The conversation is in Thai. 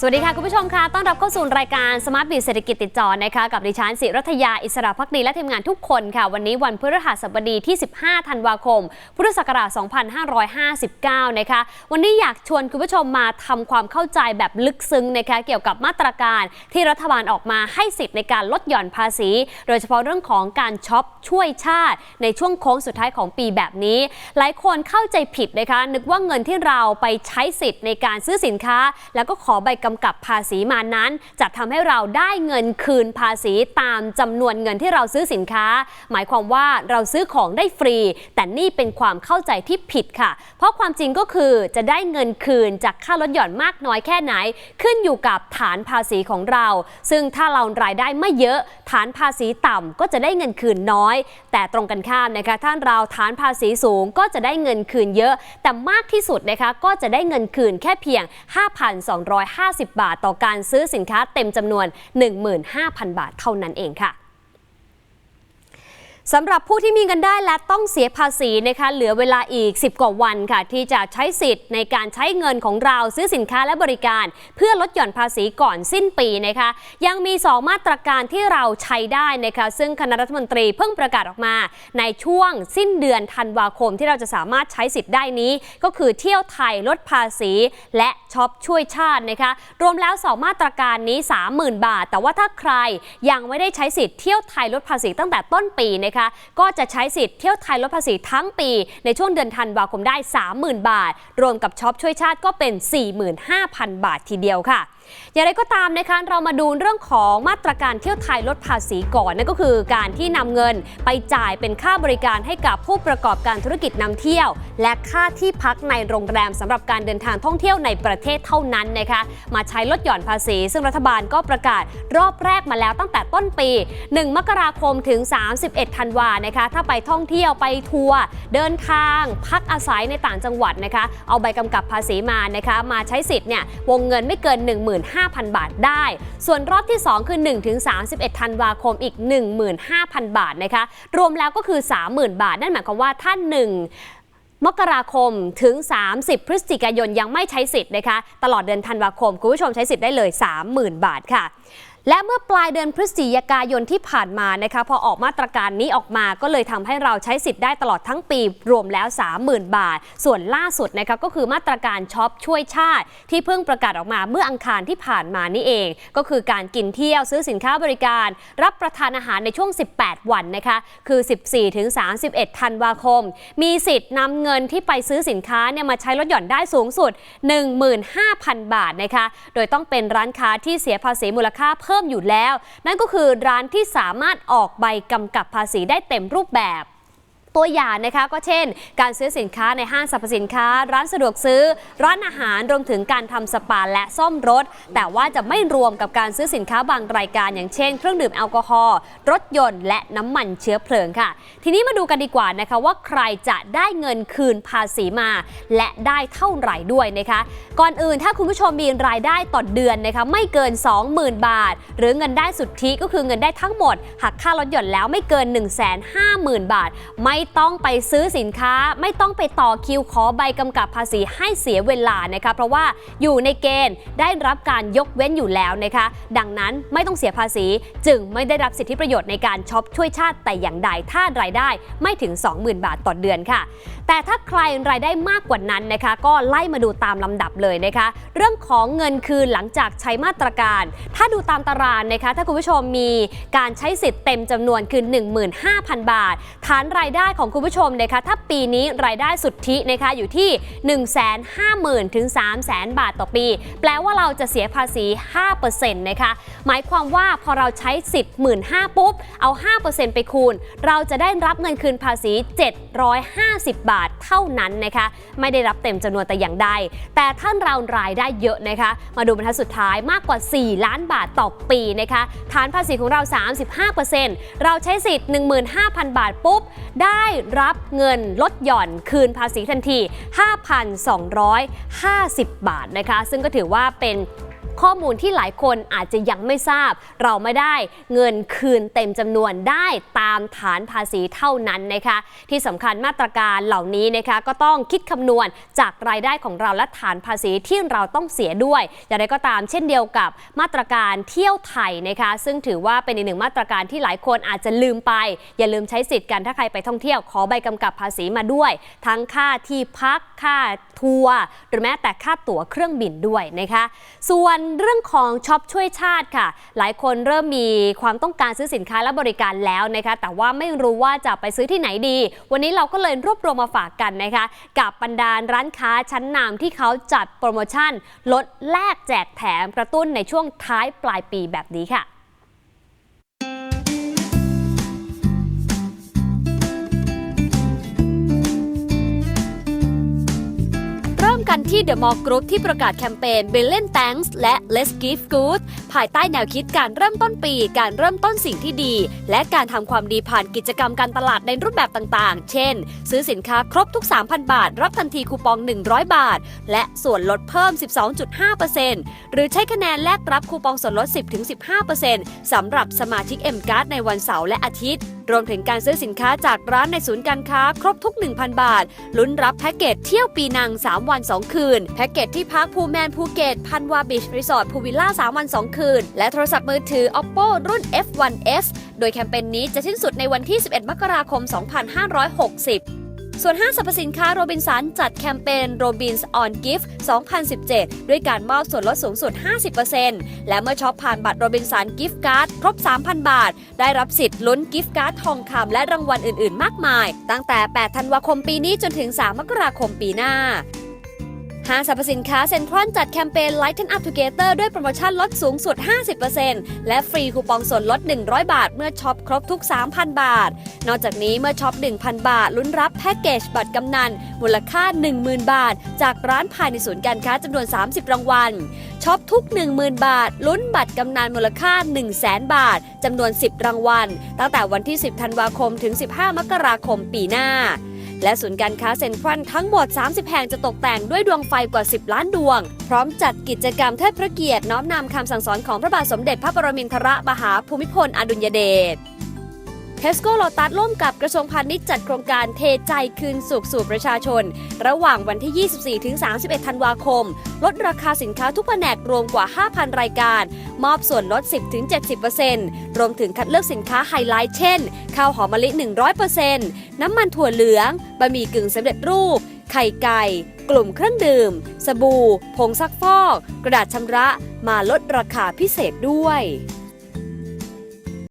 สวัสดีค่ะ คุณผู้ชมค่ะ ต้อนรับเข้าสู่รายการสมาร์ทบีเศรษฐกิจติดจอนะคะ กับดิฉันสิรัตยา อิสระพักดีและทีมงานทุกคนค่ะ วันนี้วันพฤหัสบดีที่ 15 ธันวาคม พุทธศักราช 2559 นะคะ วันนี้อยากชวนคุณผู้ชมมาทำความเข้าใจแบบลึกซึ้งนะคะ เกี่ยวกับมาตรการที่รัฐบาลออกมาให้สิทธิ์ในการลดหย่อนภาษี โดยเฉพาะเรื่องของการช็อปช่วยชาติ ในช่วงโค้งสุดท้ายของปีแบบนี้ หลายคนเข้าใจผิดนะคะ นึกว่าเงินที่เราไปใช้สิทธิ์ในการซื้อสินค้า แล้วก็ขอใบกำกับภาษีมานั้น จะทำให้เราได้เงินคืนภาษีตามจำนวนเงินที่เราซื้อสินค้า หมายความว่าเราซื้อของได้ฟรี แต่นี่เป็นความเข้าใจที่ผิดค่ะ เพราะความจริงก็คือจะได้เงินคืนจากค่าลดหย่อนมากน้อยแค่ไหน ขึ้นอยู่กับฐานภาษีของเรา ซึ่งถ้าเรารายได้ไม่เยอะฐานภาษีต่ำก็จะได้เงินคืนน้อย แต่ตรงกันข้ามนะคะถ้านเราฐานภาษีสูงก็จะได้เงินคืนเยอะ แต่มากที่สุดนะคะก็จะได้เงินคืนแค่เพียง 5,250บาท ต่อการซื้อสินค้าเต็มจำนวน 15,000 บาทเท่านั้นเองค่ะ สำหรับผู้ที่มีเงินได้และต้องเสียภาษีนะคะเหลือเวลาอีก 10 กว่าวันค่ะ ที่จะใช้สิทธิ์ในการใช้เงินของเราซื้อสินค้าและบริการ เพื่อลดหย่อนภาษีก่อนสิ้นปีนะคะ ยังมี 2 มาตรการที่เราใช้ได้นะคะ ซึ่งคณะรัฐมนตรีเพิ่งประกาศออกมา ในช่วงสิ้นเดือนธันวาคมที่เราจะสามารถใช้สิทธิ์ได้นี้ ก็คือเที่ยวไทยลดภาษี และช็อปช่วยชาตินะคะรวมแล้ว 2 มาตรการนี้ 30,000 บาท แต่ว่าถ้าใครยังไม่ได้ใช้สิทธิ์เที่ยวไทยลดภาษีตั้งแต่ต้นปีนะคะก็จะใช้สิทธิ์เที่ยวไทยลดภาษีทั้งปี ในช่วงเดือนธันวาคมได้ 30,000 บาท รวมกับช็อปช่วยชาติก็เป็น 45,000 บาททีเดียวค่ะ อย่างไรก็ตามนะคะเรามาดูเรื่องของมาตรการเที่ยวไทยลดภาษีก่อนนั่นก็คือการที่นำเงินไปจ่ายเป็นค่าบริการให้กับผู้ประกอบการธุรกิจนำเที่ยว และค่าที่พักในโรงแรมสำหรับการเดินทางท่องเที่ยวในประเทศเท่านั้นนะคะมาใช้ลดหย่อนภาษี ซึ่งรัฐบาลก็ประกาศรอบแรกมาแล้วตั้งแต่ต้นปี 1 มกราคมถึง 31 ธันวานะคะ ถ้าไปท่องเที่ยวไปทัวร์เดินทาง พักอาศัยในต่างจังหวัดนะคะ เอาใบกำกับภาษีมานะคะ มาใช้สิทธิ์เนี่ยวงเงินไม่เกิน15,000 บาทได้ ส่วนรอบที่ 2 คือ1ถึง31 ธันวาคมอีก 15,000 บาทนะคะ รวมแล้วก็คือ 30,000 บาท นั่นหมายความว่าท่าน1มกราคมถึง 30 พฤศจิกายนยังไม่ใช้สิทธิ์นะคะ ตลอดเดือนธันวาคม คุณผู้ชมใช้สิทธิ์ได้เลย 30,000 บาทค่ะ และเมื่อปลายเดือนพฤศจิกายนที่ผ่านมานะคะพอออกมาตรการนี้ออกมาก็เลยทำให้เราใช้สิทธิ์ได้ตลอดทั้งปีรวมแล้ว 30,000 บาท ส่วนล่าสุดนะคะก็คือมาตรการช็อปช่วยชาติ ที่เพิ่งประกาศออกมาเมื่ออังคารที่ผ่านมานี่เอง ก็คือการกินเที่ยวซื้อสินค้าบริการ รับประทานอาหารในช่วง 18 วันนะคะคือ 14ถึง31 ธันวาคม มีสิทธิ์นำเงินที่ไปซื้อสินค้าเนี่ยมาใช้ลดหย่อนได้สูงสุด 15,000 บาทนะคะโดยต้องเป็นร้านค้าที่เสียภาษีมูลค่าเพิ่มอยู่แล้ว นั่นก็คือร้านที่สามารถออกใบกำกับภาษีได้เต็มรูปแบบ ตัวอย่างนะคะก็เช่น การซื้อสินค้าในห้างสรรพสินค้า ร้านสะดวกซื้อ ร้านอาหารรวมถึงการทำสปาและซ่อมรถ แต่ว่าจะไม่รวมกับการซื้อสินค้าบางรายการอย่างเช่น เครื่องดื่มแอลกอฮอล์รถยนต์และน้ำมันเชื้อเพลิงค่ะ ทีนี้มาดูกันดีกว่านะคะว่าใครจะได้เงินคืนภาษีมา และได้เท่าไหร่ด้วยนะคะ ก่อนอื่นถ้าคุณผู้ชมมีรายได้ต่อเดือนนะคะไม่เกิน 20,000 บาท หรือเงินได้สุทธิก็คือเงินได้ทั้งหมดหักค่าลดหย่อนแล้วไม่เกิน 150,000 บาทไม่ไม่ต้องไปซื้อสินค้า ไม่ต้องไปต่อคิวขอใบกำกับภาษีให้เสียเวลานะคะเพราะว่าอยู่ในเกณฑ์ได้รับการยกเว้นอยู่แล้วนะคะ ดังนั้นไม่ต้องเสียภาษีจึงไม่ได้รับสิทธิประโยชน์ในการช็อปช่วยชาติแต่อย่างใดถ้ารายได้ไม่ถึง 20,000 บาทต่อเดือนค่ะ แต่ถ้าใครรายได้มากกว่านั้นนะคะ ก็ไล่มาดูตามลำดับเลยนะคะ เรื่องของเงินคืนหลังจากใช้มาตรการ ถ้าดูตามตารางนะคะ ถ้าคุณผู้ชมมีการใช้สิทธิ์เต็มจำนวนคือ 15,000 บาท ฐานรายได้ของคุณผู้ชมนะคะถ้าปีนี้รายได้สุทธินะคะอยู่ที่ 150,000ถึง300,000 บาทต่อปี แปลว่าเราจะเสียภาษี 5%นะคะหมายความว่าพอเราใช้สิทธิ์ 15,000ปุ๊บเอา 5%ไปคูณ เราจะได้รับเงินคืนภาษี 750 บาทเท่านั้นนะคะไม่ได้รับเต็มจำนวนแต่อย่างใด แต่ท่านเรารายได้เยอะนะคะ มาดูบรรทัดสุดท้ายมากกว่า 4 ล้านบาทต่อปีนะคะฐานภาษีของเรา 35%เราใช้สิทธิ์ 15,000 บาทปุ๊บได้ได้รับเงินลดหย่อนคืนภาษีทันที 5,250 บาทนะคะ ซึ่งก็ถือว่าเป็น ข้อมูลที่หลายคนอาจจะยังไม่ทราบ เราไม่ได้เงินคืนเต็มจำนวนได้ตามฐานภาษีเท่านั้นนะคะ ที่สำคัญมาตรการเหล่านี้นะคะก็ต้องคิดคำนวณจากรายได้ของเราและฐานภาษีที่เราต้องเสียด้วยอย่างไรก็ตามเช่นเดียวกับมาตรการเที่ยวไทยนะคะซึ่งถือว่าเป็นอีกหนึ่งมาตรการที่หลายคนอาจจะลืมไป อย่าลืมใช้สิทธิ์กันถ้าใครไปท่องเที่ยวขอใบกำกับภาษีมาด้วย ทั้งค่าที่พักค่าทัวร์หรือแม้แต่ค่าตั๋วเครื่องบินด้วยนะคะ ส่วนเรื่องของช็อปช่วยชาติค่ะ หลายคนเริ่มมีความต้องการซื้อสินค้าและบริการแล้วนะคะ แต่ว่าไม่รู้ว่าจะไปซื้อที่ไหนดี วันนี้เราก็เลยรวบรวมมาฝากกันนะคะ กับบรรดาร้านค้าชั้นนำที่เขาจัดโปรโมชั่น ลดแลกแจกแถมกระตุ้นในช่วงท้ายปลายปีแบบนี้ค่ะ กันที่ The Mall Group ที่ประกาศแคมเปญ Billion Thanks และ Let's Give Good ภายใต้แนวคิดการเริ่มต้นปี การเริ่มต้นสิ่งที่ดี และการทำความดีผ่านกิจกรรมการตลาดในรูปแบบต่างๆ เช่น ซื้อสินค้าครบทุก 3,000 บาท รับทันทีคูปอง 100 บาท และส่วนลดเพิ่ม 12.5%หรือใช้คะแนนแลกรับคูปองส่วนลด 10-15%สำหรับสมาชิก M Card ในวันเสาร์และอาทิตย์ รวมถึงการซื้อสินค้าจากร้านในศูนย์การค้าครบทุก 1,000 บาท ลุ้นรับแพ็กเกจเที่ยวปีนัง 3 วัน 2 คืน แพ็กเกจที่พักภูแมนภูเก็ตพันวาบีชรีสอร์ทภูวิลล่า 3 วัน 2 คืน และโทรศัพท์มือถือ Oppo รุ่น F1s โดยแคมเปญนี้จะสิ้นสุดในวันที่ 11 มกราคม 2560 ส่วนห้างสรรพสินค้าโรบินสันจัดแคมเปญโรบินส์ออนกิฟต์2017 ด้วยการมอบส่วนลดสูงสุด 50%และเมื่อช็อปผ่านบัตรโรบินสันกิฟต์การ์ดครบ 3,000 บาท ได้รับสิทธิ์ลุ้นกิฟต์การ์ดทองคำและรางวัลอื่น ๆ มากมาย ตั้งแต่ 8 ธันวาคมปีนี้จนถึง 3 มกราคมปีหน้า ห้างสรรพสินค้าเซ็นทรัลจัดแคมเปญ Lighten Up Together ด้วยโปรโมชั่นลดสูงสุด 50%และฟรีคูปองส่วนลด 100 บาท เมื่อช็อปครบทุก 3,000 บาท นอกจากนี้เมื่อช็อป 1,000 บาท ลุ้นรับแพ็กเกจบัตรกำนัน มูลค่า 10,000 บาท จากร้านภายในศูนย์การค้าจำนวน 30 รางวัลช็อปทุก 10,000 บาท ลุ้นบัตรกำนันมูลค่า 100,000 บาทจำนวน 10 รางวัล ตั้งแต่วันที่ 10 ธันวาคม ถึง 15 มกราคมปีหน้า และศูนย์การค้าเซ็นทรัลทั้งหมด 30 แห่งจะตกแต่งด้วยดวงไฟกว่า 10 ล้านดวง พร้อมจัดกิจกรรมเทิดพระเกียรติน้อมนำคำสั่งสอนของพระบาทสมเด็จพระปรมินทรมหาภูมิพลอดุลยเดช เทสโก้โลตัสร่วมกับกระทรวงพาณิชย์จัดโครงการเทใจคืนสุขสู่ประชาชน ระหว่างวันที่ 24ถึง31 ธันวาคม ลดราคาสินค้าทุกแผนกรวมกว่า 5,000 รายการ มอบส่วนลด 10-70%รวมถึงคัดเลือกสินค้าไฮไลท์เช่น ข้าวหอมมะลิ 100%น้ำมันถั่วเหลือง บะหมี่กึ่งสำเร็จรูป ไข่ไก่ กลุ่มเครื่องดื่ม สบู่ ผงซักฟอก กระดาษชำระ มาลดราคาพิเศษด้วย